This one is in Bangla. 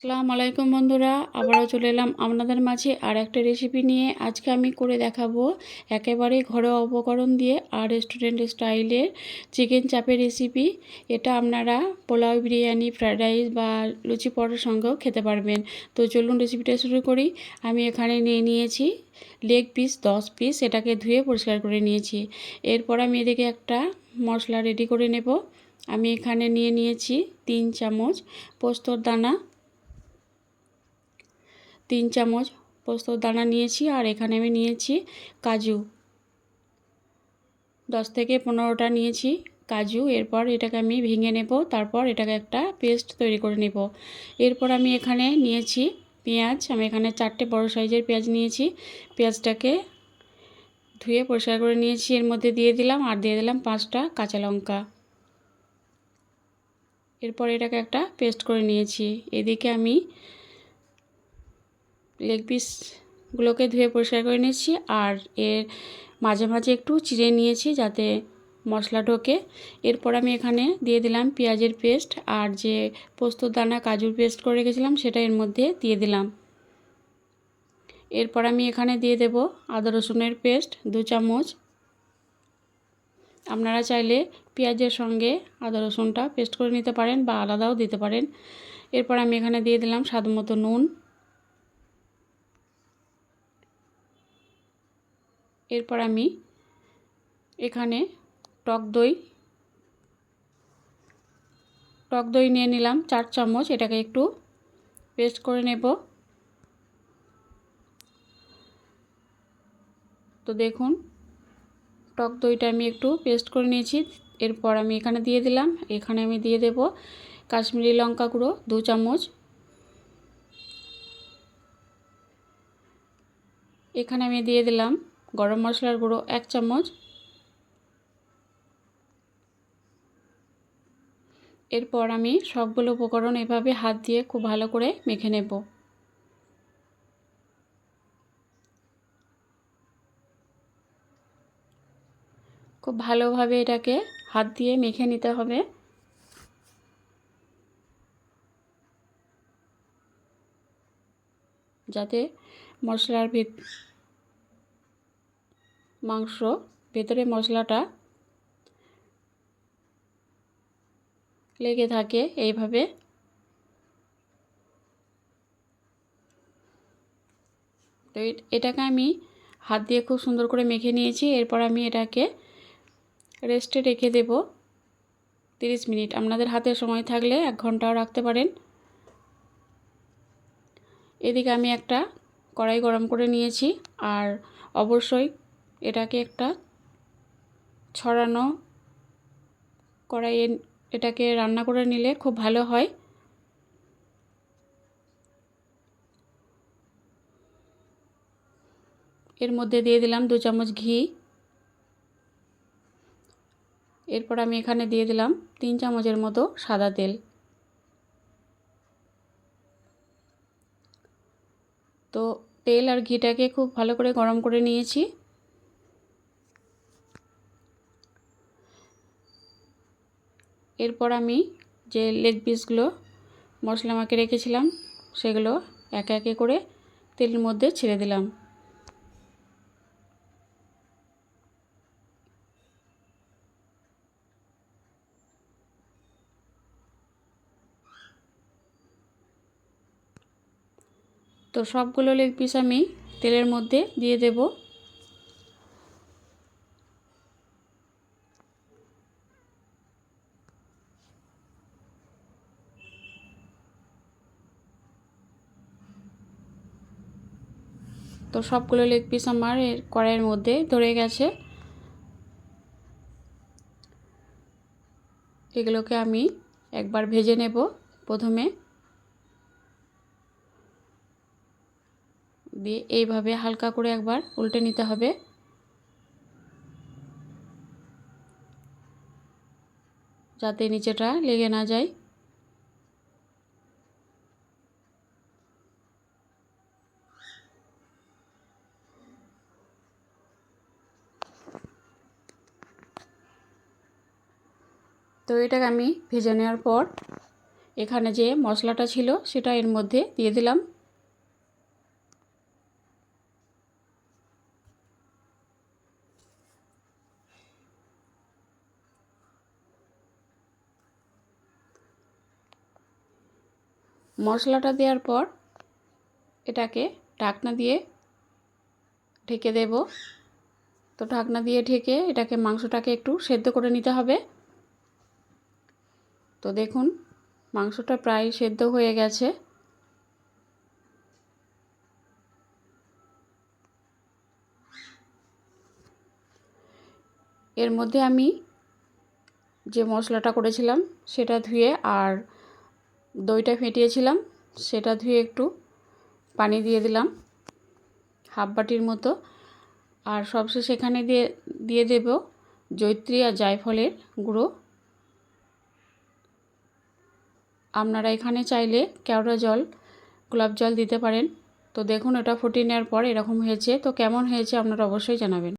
আসসালামু আলাইকুম বন্ধুরা, আবারও চলে এলাম আপনাদের মাঝে আর একটা রেসিপি নিয়ে। আজকে আমি করে দেখাবো একেবারে ঘরোয়া উপকরণ দিয়ে আর রেস্টুরেন্ট স্টাইলের চিকেন চাপের রেসিপি এটা আপনারা পোলাও বিরিয়ানি ফ্রায়েড রাইস বা লুচি পরোটার সঙ্গেও খেতে পারবেন। তো চলুন রেসিপিটা শুরু করি। আমি এখানে নিয়ে নিয়েছি লেগ পিস দশ পিস এটাকে ধুয়ে পরিষ্কার করে নিয়েছি। এরপর আমি এদিকে একটা মশলা রেডি করে নেব। আমি এখানে নিয়ে নিয়েছি তিন চামচ পোস্তর দানা তিন চামচ পোস্তর দানা নিয়েছি আর এখানে আমি নিয়েছি কাজু। দশ থেকে পনেরোটা নিয়েছি কাজু। এরপর এটাকে আমি ভেঙে নেব, তারপর এটাকে একটা পেস্ট তৈরি করে নেব। এরপর আমি এখানে নিয়েছি পেঁয়াজ। আমি এখানে চারটে বড় সাইজের পেঁয়াজ নিয়েছি। পেঁয়াজটাকে ধুয়ে পরিষ্কার করে নিয়েছি। এর মধ্যে দিয়ে দিলাম আর দিয়ে দিলাম পাঁচটা কাঁচা লঙ্কা। এরপর এটাকে একটা পেস্ট করে নিয়েছি। এদিকে আমি লেগ পিসগুলোকে ধুয়ে পরিষ্কার করে নিয়েছি আর এর মাঝে মাঝে একটু চিড়ে নিয়েছি যাতে মশলা ঢোকে। এরপর আমি এখানে দিয়ে দিলাম পেঁয়াজের পেস্ট আর যে পোস্তর দানা কাজুর পেস্ট করে রেখেছিলাম সেটা এর মধ্যে দিয়ে দিলাম। এরপর আমি এখানে দিয়ে দেব আদা রসুনের পেস্ট দু চামচ। আপনারা চাইলে পেঁয়াজের সঙ্গে আদা রসুনটা পেস্ট করে নিতে পারেন বা আলাদাও দিতে পারেন। এরপর আমি এখানে দিয়ে দিলাম স্বাদ মতো নুন। এরপর আমি এখানে টক দই টক দই নিয়ে নিলাম চার চামচ, এটাকে একটু পেস্ট করে নেব। তো দেখুন, টক দইটা আমি একটু পেস্ট করে নিয়েছি, এরপর আমি এখানে দিয়ে দিলাম, এখানে আমি দিয়ে দেব কাশ্মীরি লঙ্কা গুঁড়ো দু চামচ। এখানে আমি দিয়ে দিলাম গরম মশলার গুঁড়ো এক চামচ। এরপর আমি সবগুলো উপকরণ এভাবে হাত দিয়ে খুব ভালো করে মেখে নেব। খুব ভালোভাবে এটাকে হাত দিয়ে মেখে নিতে হবে। যাতে মশলার ভিত মাংস, ভেতরে মশলাটা লেগে থাকে এইভাবে। তো এটাকে আমি হাত দিয়ে খুব সুন্দর করে মেখে নিয়েছি। এরপর আমি এটাকে রেস্টে রেখে দেব তিরিশ মিনিট। আপনাদের হাতে সময় থাকলে এক ঘন্টাও রাখতে পারেন। এদিকে আমি একটা কড়াই গরম করে নিয়েছি। আর অবশ্যই এটাকে একটা ছড়ানো কড়াইয়ে এটাকে রান্না করে নিলে খুব ভালো হয়। এর মধ্যে দিয়ে দিলাম দু চামচ ঘি। এরপর আমি এখানে দিয়ে দিলাম তিন চামচের মতো সাদা তেল। তো তেল আর ঘিটাকে খুব ভালো করে গরম করে নিয়েছি। এরপর আমি যে লেগ পিসগুলো মশলা মাকে রেখেছিলাম, সেগুলো একে একে করে তেলের মধ্যে ছেড়ে দিলাম। তো সবগুলো লেগ পিস আমি তেলের মধ্যে দিয়ে দেব। তো সবগুলো লেগ পিস আমার এর কড়াইয়ের মধ্যে ধরে গেছে। এগুলোকে আমি একবার ভেজে নেব প্রথমে। দিয়ে এইভাবে হালকা করে একবার উল্টে নিতে হবে। যাতে নিচেটা লেগে না যায়। তো এটাকে আমি ভেজে নেওয়ার পর এখানে যে মশলাটা ছিল সেটা এর মধ্যে দিয়ে দিলাম। মশলাটা দেওয়ার পর এটাকে ঢাকনা দিয়ে ঢেকে দেব। তো ঢাকনা দিয়ে ঢেকে এটাকে মাংসটাকে একটু সেদ্ধ করে নিতে হবে। তো দেখুন, মাংসটা প্রায় সেদ্ধ হয়ে গেছে। এর মধ্যে আমি যে মশলাটা করেছিলাম, সেটা ধুয়ে আর দইটা ফেটিয়েছিলাম, সেটা ধুয়ে একটু পানি দিয়ে দিলাম, হাফ বাটির মতো। আর সবশেষে এখানে দিয়ে দিয়ে দেব জৈত্রী আর জায়ফলের গুঁড়ো। আপনারা এখানে চাইলে কেওড়া জল, গোলাপ জল দিতে পারেন। তো দেখুন এটা ফুটিয়ে নেওয়ার পর এরকম হয়েছে। তো কেমন হয়েছে আপনারা অবশ্যই জানাবেন।